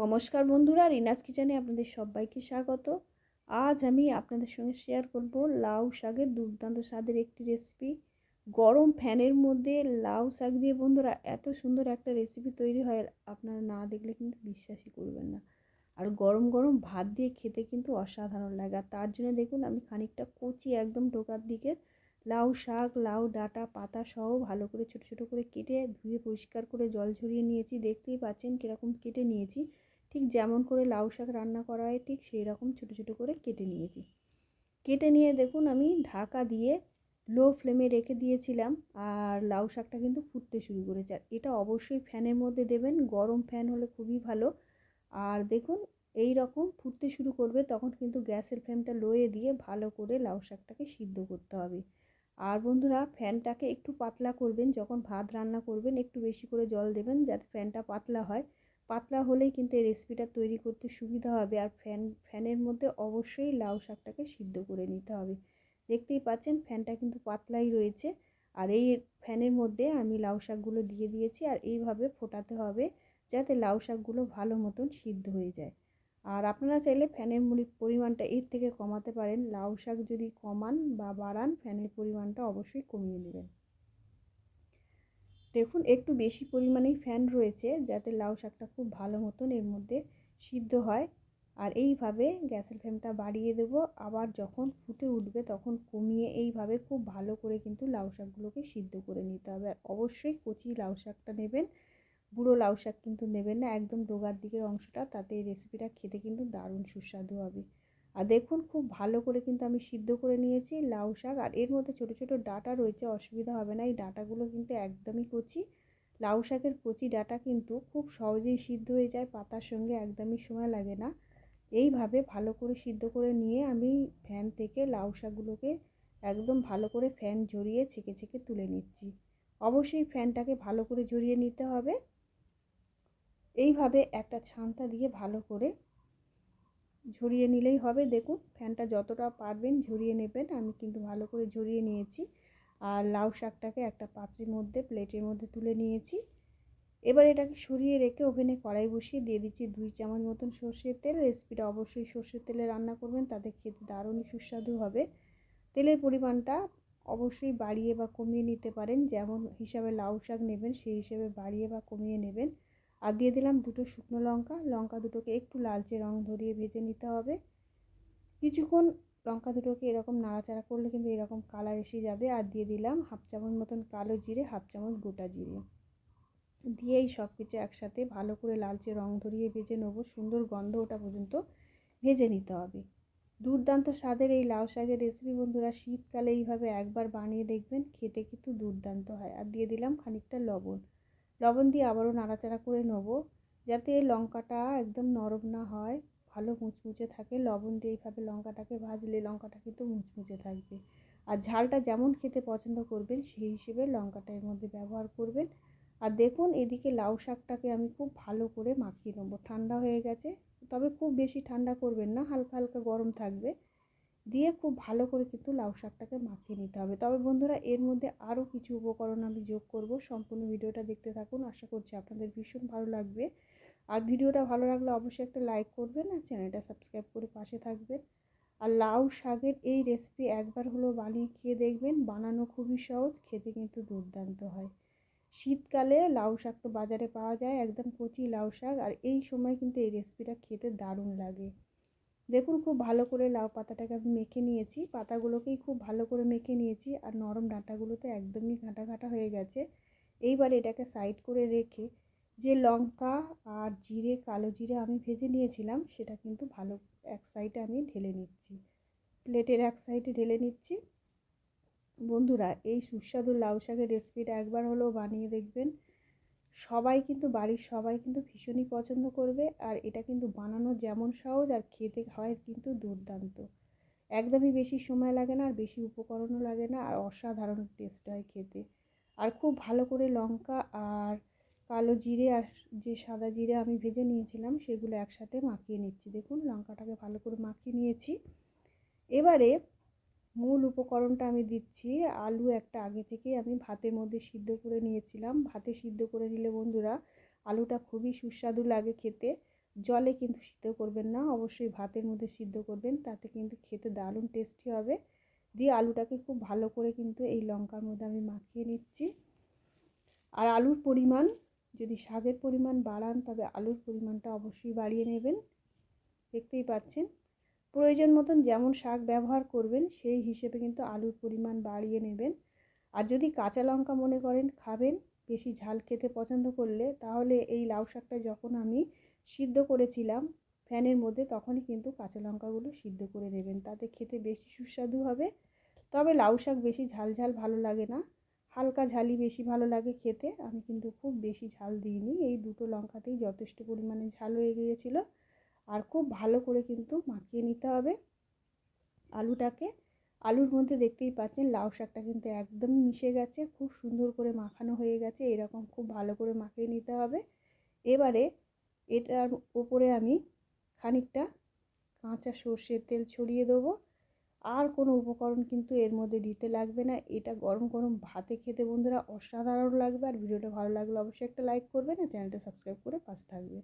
নমস্কার বন্ধুরা রিনাজ কিচেনে আপনাদের সবাইকে স্বাগত। আজ আমি আপনাদের সঙ্গে শেয়ার করব লাউ শাকের দুর্দান্ত স্বাদের একটি রেসিপি গরম ফ্যানের মধ্যে লাউ শাক দিয়ে বন্ধুরা, এত সুন্দর একটা রেসিপি তৈরি হয়, আপনারা না দেখলে কিন্তু বিশ্বাসই করবেন না। আর গরম গরম ভাত দিয়ে খেতে কিন্তু অসাধারণ লাগে। আর তার জন্য দেখুন, আমি খানিকটা কচি একদম ঢোকার দিকে লাউ শাক, লাউ ডাটা, পাতা সহ ভালো করে ছোট ছোট করে কেটে ধুয়ে পরিষ্কার করে জল ঝরিয়ে নিয়েছি। দেখতেই পাচ্ছেন কীরকম কেটে নিয়েছি। ঠিক যেমন করে লাউ শাক রান্না করা হয় ঠিক সেই রকম ছোটো ছোটো করে কেটে নিয়েছি। কেটে নিয়ে দেখুন আমি ঢাকা দিয়ে লো ফ্লেমে রেখে দিয়েছিলাম আর লাউ শাকটা কিন্তু ফুটতে শুরু করেছে। আর এটা অবশ্যই ফ্যানের মধ্যে দেবেন, গরম ফ্যান হলে খুবই ভালো। আর দেখুন এই রকম ফুটতে শুরু করবে তখন কিন্তু গ্যাসের ফ্লেমটা লোয়ে দিয়ে ভালো করে লাউ শাকটাকে সিদ্ধ করতে হবে। আর বন্ধুরা ফ্যানটাকে একটু পাতলা করবেন, যখন ভাত রান্না করবেন একটু বেশি করে জল দেবেন যাতে ফ্যানটা পাতলা হয়। পাতলা হলেই কিন্তু এই রেসিপিটা তৈরি করতে সুবিধা হবে। আর ফ্যান ফ্যানের মধ্যে অবশ্যই লাউ শাকটাকে সিদ্ধ করে নিতে হবে। দেখতেই পাচ্ছেন ফ্যানটা কিন্তু পাতলাই রয়েছে। আর এই ফ্যানের মধ্যে আমি লাউ শাকগুলো দিয়ে দিয়েছি। আর এইভাবে ফোটাতে হবে যাতে লাউ শাকগুলো ভালো মতন সিদ্ধ হয়ে যায়। আর আপনারা চাইলে ফ্যানের পরিমাণটা এর থেকে কমাতে পারেন। লাউ শাক যদি কমান বা বাড়ান ফ্যানের পরিমাণটা অবশ্যই কমিয়ে নেবেন দেখুন, একটু বেশি পরিমাণেই ফ্যান রয়েছে যাতে লাউ শাকটা খুব ভালো মতন এর মধ্যে সিদ্ধ হয়। আর এইভাবে গ্যাসের ফ্লেমটা বাড়িয়ে দেব। আবার যখন ফুটে উঠবে তখন কমিয়ে এইভাবে খুব ভালো করে কিন্তু লাউ শাকগুলোকে সিদ্ধ করে নিতে হবে। আর অবশ্যই কচি লাউ শাকটা নেবেন। বুড়ো লাউ শাক কিন্তু নেবেন না। একদম ডোগার দিকের অংশটা, তাতে এই রেসিপিটা খেতে কিন্তু দারুণ সুস্বাদু হবে। আর দেখুন খুব ভালো করে কিন্তু আমি সিদ্ধ করে নিয়েছি লাউ শাক। আর এর মধ্যে ছোটো ছোটো ডাটা রয়েছে, অসুবিধা হবে না। এই ডাটাগুলো কিন্তু একদমই কচি। লাউ শাকের কচি ডাটা কিন্তু খুব সহজেই সিদ্ধ হয়ে যায়, পাতার সঙ্গে একদমই সময় লাগে না। এইভাবে ভালো করে সিদ্ধ করে নিয়ে আমি ফ্যান থেকে লাউ শাকগুলোকে একদম ভালো করে ফ্যান জড়িয়ে ছেঁকে ছেঁকে তুলে নিচ্ছি। অবশ্যই ফ্যানটাকে ভালো করে জড়িয়ে নিতে হবে। এইভাবে একটা ছান্তা দিয়ে ভালো করে ঝরিয়ে নিলেই হবে। দেখুন, ফ্যানটা যতটা পারবেন ঝরিয়ে নেবেন। আমি কিন্তু ভালো করে ঝরিয়ে নিয়েছি। আর লাউ শাকটাকে একটা পাত্রের মধ্যে, প্লেটের মধ্যে তুলে নিয়েছি। এবার এটাকে সরিয়ে রেখে ওভেনে কড়াই বসিয়ে দিয়ে দিচ্ছি দুই চামচ মতন সর্ষের তেল। রেসিপিটা অবশ্যই সর্ষের তেলে রান্না করবেন, তাতে খেতে দারুণই সুস্বাদু হবে। তেলের পরিমাণটা অবশ্যই বাড়িয়ে বা কমিয়ে নিতে পারেন। যেমন হিসাবে লাউ শাক নেবেন, সেই হিসেবে বাড়িয়ে বা কমিয়ে নেবেন। আর দিয়ে দিলাম দুটো শুকনো লঙ্কা। লঙ্কা দুটোকে একটু লালচে রং ধরিয়ে ভেজে নিতে হবে। কিছুক্ষণ লঙ্কা দুটোকে এরকম নাড়াচাড়া করলে কিন্তু এরকম কালার এসে যাবে। আর দিয়ে দিলাম হাফ চামচ মতন কালো জিরে, হাফ চামচ গোটা জিরে। দিয়ে এই সব কিছু একসাথে ভালো করে লালচে রং ধরিয়ে ভেজে নেব। সুন্দর গন্ধ ওটা পর্যন্ত ভেজে নিতে হবে। দুর্দান্ত স্বাদের এই লাউ শাকের রেসিপি বন্ধুরা, শীতকালে এইভাবে একবার বানিয়ে দেখবেন, খেতে কিন্তু দুর্দান্ত হয়। আর দিয়ে দিলাম খানিকটা লবণ। লবণ দিয়ে আবারও নাড়াচাড়া করে নেব, যাতে লঙ্কাটা একদম নরম না হয়, ভালো মুচমুচে থাকে। লবণ দিয়ে এইভাবে লঙ্কাটাকে ভাজলে লঙ্কাটা কিন্তু মুচমুচে থাকবে। আর ঝালটা যেমন খেতে পছন্দ করবেন, সেই হিসেবে লঙ্কাটা এর মধ্যে ব্যবহার করবেন। আর দেখুন, এদিকে লাউ শাকটাকে আমি খুব ভালো করে মাখিয়ে নেব। ঠান্ডা হয়ে গেছে, তবে খুব বেশি ঠান্ডা করবেন না, হালকা হালকা গরম থাকবে। দিয়ে খুব ভালো করে কিন্তু লাউ শাকটাকে মাখিয়ে নিতে হবে। তবে বন্ধুরা, এর মধ্যে আরও কিছু উপকরণ আমি যোগ করব। সম্পূর্ণ ভিডিওটা দেখতে থাকুন। আশা করছি আপনাদের ভীষণ ভালো লাগবে। আর ভিডিওটা ভালো লাগলে অবশ্যই একটা লাইক করবেন আর চ্যানেলটা সাবস্ক্রাইব করে পাশে থাকবেন। আর লাউ শাকের এই রেসিপি একবার হলো বানিয়ে খেয়ে দেখবেন। বানানো খুবই সহজ, খেতে কিন্তু দুর্দান্ত হয়। শীতকালে লাউ শাক তো বাজারে পাওয়া যায়, একদম কচি লাউ শাক। আর এই সময় কিন্তু এই রেসিপিটা খেতে দারুণ লাগে। দেখুন খুব ভালো করে লাউ পাতাটাকে আমি মেখে নিয়েছি। পাতাগুলোকেই খুব ভালো করে মেখে নিয়েছি আর নরম ডাঁটাগুলোতে একদমই ঘাঁটা ঘাঁটা হয়ে গেছে। এইবার এটাকে সাইড করে রেখে যে লঙ্কা আর জিরে, কালো জিরে আমি ভেজে নিয়েছিলাম, সেটা কিন্তু ভালো এক সাইডে আমি ঢেলে নিচ্ছি। প্লেটের এক সাইডে ঢেলে নিচ্ছি। বন্ধুরা, এই সুস্বাদু লাউ শাকের রেসিপিটা একবার হলেও বানিয়ে দেখবেন। সবাই কিন্তু বাড়ির সবাই কিন্তু ভীষণই পছন্দ করবে আর এটা কিন্তু বানানো যেমন সহজ আর খেতে হয় কিন্তু দুর্দান্ত। একদমই বেশি সময় লাগে না আর বেশি উপকরণও লাগে না আর অসাধারণ টেস্ট হয় খেতে। আর খুব ভালো করে লঙ্কা আর কালো জিরে আর যে সাদা জিরে আমি ভেজে নিয়েছিলাম সেগুলো একসাথে মাখিয়ে নিচ্ছি। দেখুন লঙ্কাটাকে ভালো করে মাখিয়ে নিয়েছি। এবারে মূল উপকরণটা আমি দিচ্ছি, আলু একটা আগে থেকে আমি ভাতের মধ্যে সিদ্ধ করে নিয়েছিলাম। ভাতে সিদ্ধ করে নিলে বন্ধুরা আলুটা খুবই সুস্বাদু লাগে খেতে। জলে কিন্তু সিদ্ধ করবেন না, অবশ্যই ভাতের মধ্যে সিদ্ধ করবেন, তাতে কিন্তু খেতে দারুণ টেস্টি হবে। দিয়ে আলুটাকে খুব ভালো করে কিন্তু এই লঙ্কার মধ্যে আমি মাখিয়ে নিচ্ছি। আর আলুর পরিমাণ, যদি শাকের পরিমাণ বাড়ান, তবে আলুর পরিমাণটা অবশ্যই বাড়িয়ে নেবেন। দেখতেই পাচ্ছেন? প্রয়োজন মতন যেমন শাক ব্যবহার করবেন, সেই হিসেবে কিন্তু আলুর পরিমাণ বাড়িয়ে নেবেন। আর যদি কাঁচা লঙ্কা মনে করেন খাবেন, বেশি ঝাল খেতে পছন্দ করলে, তাহলে এই লাউ শাকটা যখন আমি সিদ্ধ করেছিলাম ফ্যানের মধ্যে, তখনই কিন্তু কাঁচা লঙ্কাগুলো সিদ্ধ করে নেবেন। তাতে খেতে বেশি সুস্বাদু হবে। তবে লাউ শাক বেশি ঝাল ঝাল ভালো লাগে না। হালকা ঝালই বেশি ভালো লাগে খেতে। আমি কিন্তু খুব বেশি ঝাল দিইনি। এই দুটো লঙ্কাতেই যথেষ্ট পরিমাণে ঝাল হয়ে গিয়েছিল। আর খুব ভালো করে কিন্তু মাখিয়ে নিতে হবে। আলুটাকে, আলুর মধ্যে দেখতেই পাচ্ছেন লাউ শাকটা কিন্তু একদম মিশে গেছে, খুব সুন্দর করে মাখানো হয়ে গেছে, এরকম খুব ভালো করে মাখিয়ে নিতে হবে। এবারে এটার উপরে আমি খানিকটা কাঁচা সর্ষের তেল ছড়িয়ে দেবো। আর কোনো উপকরণ কিন্তু এর মধ্যে দিতে লাগবে না, এটা গরম গরম ভাতে খেতে বন্ধুরা অসাধারণ লাগবে। আর ভিডিওটা ভালো লাগলে অবশ্যই একটা লাইক করবেন আর চ্যানেলটা সাবস্ক্রাইব করে পাশে থাকবে